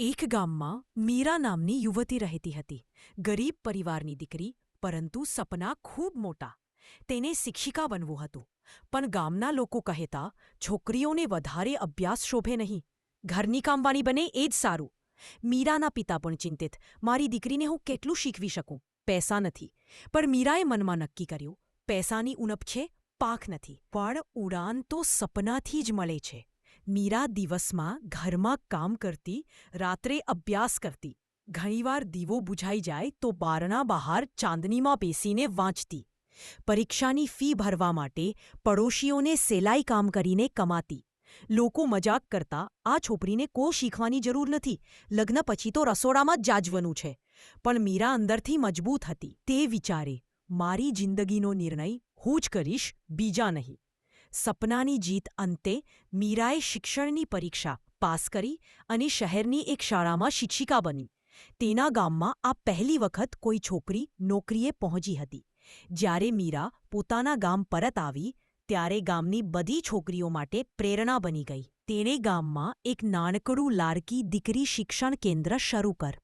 એક ગામમાં મીરા નામની યુવતી રહેતી હતી. ગરીબ પરિવારની દીકરી, પરંતુ સપના ખૂબ મોટા. તેને શિક્ષિકા બનવું હતું. પણ ગામના લોકો કહેતા, છોકરીઓને વધારે અભ્યાસ શોભે નહીં. ઘરની કામવાની બને એ જ સારું. મીરાના પિતા પણ ચિંતિત. મારી દીકરીને હું કેટલું શીખવી શકું? પૈસા નથી. પણ મીરાએ મનમાં નક્કી કર્યું, પૈસાની ઉણપ છે, પાક નથી. પણ ઉડાન તો સપનાથી જ મળે છે. મીરા દિવસમાં ઘરમાં કામ કરતી, રાત્રે અભ્યાસ કરતી. ઘણીવાર દીવો બુઝાઈ જાય તો બારણા બહાર ચાંદનીમાં બેસીને વાંચતી. પરીક્ષાની ફી ભરવા માટે પડોશીઓને સેલાઈ કામ કરીને કમાતી. લોકો મજાક કરતા, આ છોકરીને કો શીખવાની જરૂર નથી, લગ્ન પછી તો રસોડામાં જ જાજવનું છે. પણ મીરા અંદરથી મજબૂત હતી. તે વિચારે, મારી જિંદગીનો નિર્ણય હું જ કરીશ, બીજા નહીં. સપનાની જીત અંતે મીરાએ શિક્ષણની પરીક્ષા પાસ કરી અને શહેરની એક શાળામાં શિક્ષિકા બની. તેના ગામમાં આ પહેલી વખત કોઈ છોકરી નોકરીએ પહોંચી હતી. જ્યારે મીરા પોતાના ગામ પરત આવી, ત્યારે ગામની બધી છોકરીઓ માટે પ્રેરણા બની ગઈ. તેણે ગામમાં એક નાનકડું લાડકી દીકરી શિક્ષણ કેન્દ્ર શરૂ કર